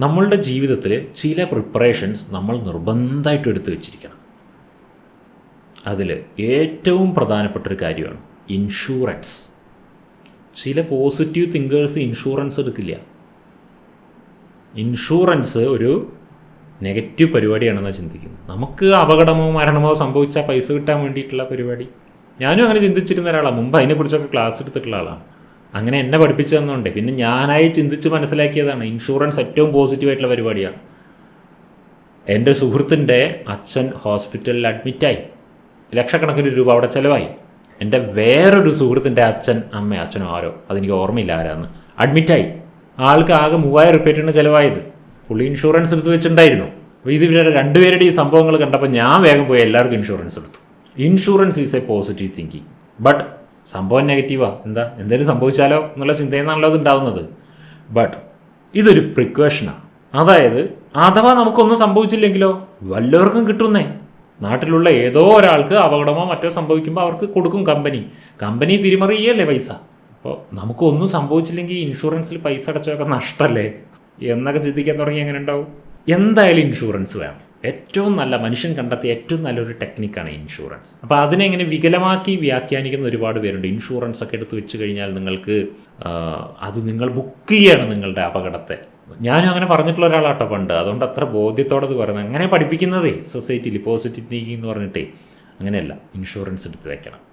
നമ്മളുടെ ജീവിതത്തിൽ ചില പ്രിപ്പറേഷൻസ് നമ്മൾ നിർബന്ധമായിട്ടും എടുത്തു വെച്ചിരിക്കണം. അതിൽ ഏറ്റവും പ്രധാനപ്പെട്ട ഒരു കാര്യമാണ് ഇൻഷുറൻസ് ചില പോസിറ്റീവ് തിങ്കേഴ്സ് ഇൻഷുറൻസ് എടുക്കില്ല. ഇൻഷുറൻസ് ഒരു നെഗറ്റീവ് പരിപാടിയാണെന്നാണ് ചിന്തിക്കുന്നത്. നമുക്ക് അപകടമോ മരണമോ സംഭവിച്ചാൽ പൈസ കിട്ടാൻ വേണ്ടിയിട്ടുള്ള പരിപാടി. ഞാനും അങ്ങനെ ചിന്തിച്ചിരുന്ന ഒരാളാണ് മുമ്പ് അതിനെക്കുറിച്ചൊക്കെ ക്ലാസ് എടുത്തിട്ടുള്ള ആളാണ്. അങ്ങനെ എന്നെ പഠിപ്പിച്ചു തന്നുകൊണ്ട് പിന്നെ ഞാനായി ചിന്തിച്ച് മനസ്സിലാക്കിയതാണ് ഇൻഷുറൻസ് ഏറ്റവും പോസിറ്റീവായിട്ടുള്ള പരിപാടിയാണ് എന്റെ സുഹൃത്തിന്റെ അച്ഛൻ ഹോസ്പിറ്റലിൽ അഡ്മിറ്റായി. ലക്ഷക്കണക്കിന് രൂപ അവിടെ ചിലവായി. എന്റെ വേറൊരു സുഹൃത്തിന്റെ അച്ഛൻ അമ്മ അച്ഛനോ ആരോ അതെനിക്ക് ഓർമ്മയില്ല ആരാന്ന്. അഡ്മിറ്റായി. ആൾക്ക് ആകെ മൂവായിരം റുപ്യറ്റാണ് ചിലവായത്. പുള്ളി ഇൻഷുറൻസ് എടുത്ത് വെച്ചിട്ടുണ്ടായിരുന്നു. അപ്പോൾ ഇത് ഇവരുടെ രണ്ടുപേരുടെ ഈ സംഭവങ്ങൾ കണ്ടപ്പോൾ ഞാൻ വേഗം പോയി എല്ലാവർക്കും ഇൻഷുറൻസ് എടുത്തു. Insurance is a positive thinking but സംഭവം നെഗറ്റീവാ. എന്താ? എന്തെങ്കിലും സംഭവിച്ചാലോ എന്നുള്ള ചിന്തയെന്നാണല്ലോ അത് ഉണ്ടാകുന്നത് ബട്ട് ഇതൊരു പ്രിക്വേഷനാണ് അതായത് അഥവാ നമുക്കൊന്നും സംഭവിച്ചില്ലെങ്കിലോ വല്ലവർക്കും കിട്ടുന്നേ. നാട്ടിലുള്ള ഏതോ ഒരാൾക്ക് അപകടമോ മറ്റോ സംഭവിക്കുമ്പോൾ അവർക്ക് കൊടുക്കും കമ്പനി കമ്പനി തിരിമറിയല്ലേ പൈസ? അപ്പോൾ നമുക്കൊന്നും സംഭവിച്ചില്ലെങ്കിൽ ഇൻഷുറൻസിൽ പൈസ അടച്ചതൊക്കെ നഷ്ടമല്ലേ എന്നൊക്കെ ചിന്തിക്കാൻ തുടങ്ങി എങ്ങനെ ഉണ്ടാവും? എന്തായാലും ഇൻഷുറൻസ് വേണം. ഏറ്റവും നല്ല മനുഷ്യൻ കണ്ടെത്തിയ ഏറ്റവും നല്ലൊരു ടെക്നിക്കാണ് ഇൻഷുറൻസ്. അപ്പോൾ അതിനെ ഇങ്ങനെ വികലമാക്കി വ്യാഖ്യാനിക്കുന്ന ഒരുപാട് പേരുണ്ട്. ഇൻഷുറൻസ് ഒക്കെ എടുത്ത് വെച്ച് കഴിഞ്ഞാൽ നിങ്ങൾക്ക് അത് നിങ്ങൾ ബുക്ക് ചെയ്യാണ് നിങ്ങളുടെ അപകടത്തെ. ഞാനും അങ്ങനെ പറഞ്ഞിട്ടുള്ള ഒരാളാട്ടോ പണ്ട്. അതുകൊണ്ട് അത്ര ബോധ്യത്തോടെ ഇത് പറയുന്നത്. അങ്ങനെ പഠിപ്പിക്കുന്നതേ സൊസൈറ്റിയിൽ പോസിറ്റീവ് തിങ്കിങ് എന്ന് പറഞ്ഞിട്ടേ. അങ്ങനെയല്ല. ഇൻഷുറൻസ് എടുത്ത് വെക്കണം.